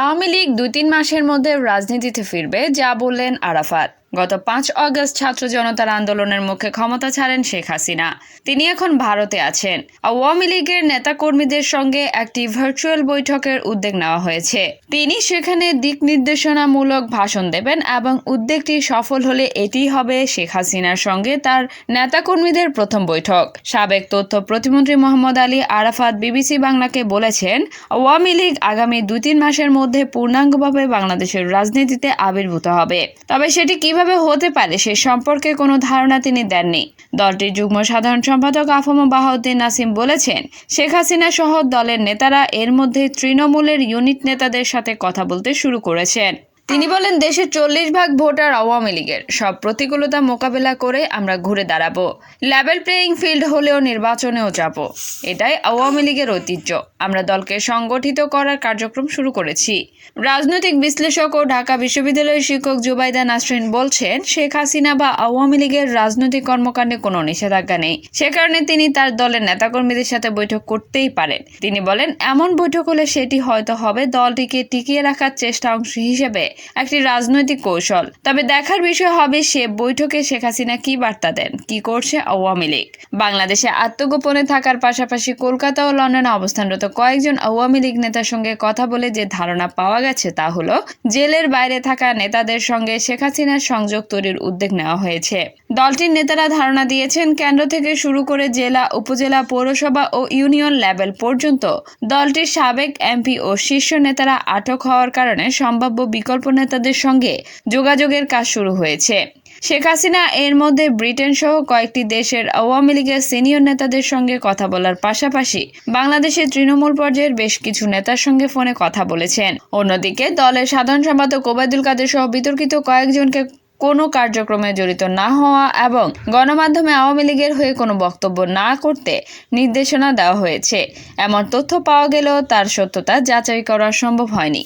আওয়ামী লীগ দুই তিন মাসের মধ্যে রাজনীতিতে ফিরবে যা বললেন আরাফাত। গত পাঁচ অগস্ট ছাত্র জনতার আন্দোলনের মুখে ক্ষমতা ছাড়েন শেখ হাসিনা। তিনি এখন ভারতে আছেন। আওয়ামী লীগের নেতাকর্মীদের সঙ্গে একটি ভার্চুয়াল বৈঠকের উদ্যোগ নেওয়া হয়েছে। তিনি সেখানে দিক নির্দেশনামূলক ভাষণ দেবেন এবং উদ্যোগটি সফল হলে এটি হবে শেখ হাসিনার সঙ্গে তার নেতাকর্মীদের প্রথম বৈঠক। সাবেক তথ্য প্রতিমন্ত্রী মোহাম্মদ আলী আরাফাত বিবিসি বাংলাকে বলেছেন, আওয়ামী লীগ আগামী দুই তিন মাসের মধ্যে পূর্ণাঙ্গভাবে বাংলাদেশের রাজনীতিতে আবির্ভূত হবে। তবে সেটি কীভাবে হতে পারে সে সম্পর্কে কোনো ধারণা তিনি দেননি। দলটির যুগ্ম সাধারণ সম্পাদক আফম বাহাউদ্দিন নাসিম বলেছেন, শেখ হাসিনা সহ দলের নেতারা এর মধ্যে তৃণমূলের ইউনিট নেতাদের সাথে কথা বলতে শুরু করেছেন। তিনি বলেন, দেশের চল্লিশ ভাগ ভোটার আওয়ামী লীগের। সব প্রতিকূলতা মোকাবেলা করে আমরা ঘুরে দাঁড়াবো। লেভেল প্লেয়িং ফিল্ড হলেও নির্বাচনেও যাব। এটাই আওয়ামী লীগের ঐতিহ্য। আমরা দলকে সংগঠিত করার কার্যক্রম শুরু করেছি। রাজনৈতিক বিশ্লেষক ও ঢাকা বিশ্ববিদ্যালয়ের শিক্ষক জুবাইদা নাসরিন বলছেন, শেখ হাসিনা বা আওয়ামী লীগের রাজনৈতিক কর্মকাণ্ডে কোনো নিষেধাজ্ঞা নেই। সে কারণে তিনি তার দলের নেতাকর্মীদের সাথে বৈঠক করতেই পারেন। তিনি বলেন, এমন বৈঠক হলে সেটি হয়তো হবে দলটিকে টিকিয়ে রাখার চেষ্টা অংশ হিসেবে। একটি রাজনৈতিক কৌশল। তবে দেখার বিষয় হবে সে বৈঠকে শেখ হাসিনা কি বার্তা দেন, কি করছে আওয়ামী লীগ। বাংলাদেশে আত্মগোপনে থাকার পাশাপাশি কলকাতা ও লন্ডনে অবস্থানরত কয়েকজন আওয়ামী লীগ নেতার সঙ্গে কথা বলে যে ধারণা পাওয়া গেছে তা হলো, জেলের বাইরে থাকা নেতাদের সঙ্গে শেখ হাসিনার সংযোগ তৈরির উদ্যোগ নেওয়া হয়েছে। দলটির নেতারা ধারণা দিয়েছেন, কেন্দ্র থেকে শুরু করে জেলা, উপজেলা, পৌরসভা ও ইউনিয়ন লেভেল পর্যন্ত দলটির সাবেক এমপি ও শীর্ষ নেতারা আটক হওয়ার কারণে সম্ভাব্য বিকল্প নেতাদের সঙ্গে যোগাযোগের কাজ শুরু হয়েছে। শেখ হাসিনা এর মধ্যে ব্রিটেন সহ কয়েকটি দেশের আওয়ামী লীগের সিনিয়র নেতাদের সঙ্গে কথা বলার পাশাপাশি বাংলাদেশের তৃণমূল পর্যায়ের বেশ কিছু নেতার সঙ্গে ফোনে কথা বলেছেন। অন্যদিকে দলের সাধারণ সম্পাদক ওবায়দুল কাদের সহ বিতর্কিত কয়েকজনকে কোনো কার্যক্রমে জড়িত না হওয়া এবং গণমাধ্যমে আওয়ামী লীগের হয়ে কোনো বক্তব্য না করতে নির্দেশনা দেওয়া হয়েছে। এমন তথ্য পাওয়া গেলেও তার সত্যতা যাচাই করা সম্ভব হয়নি।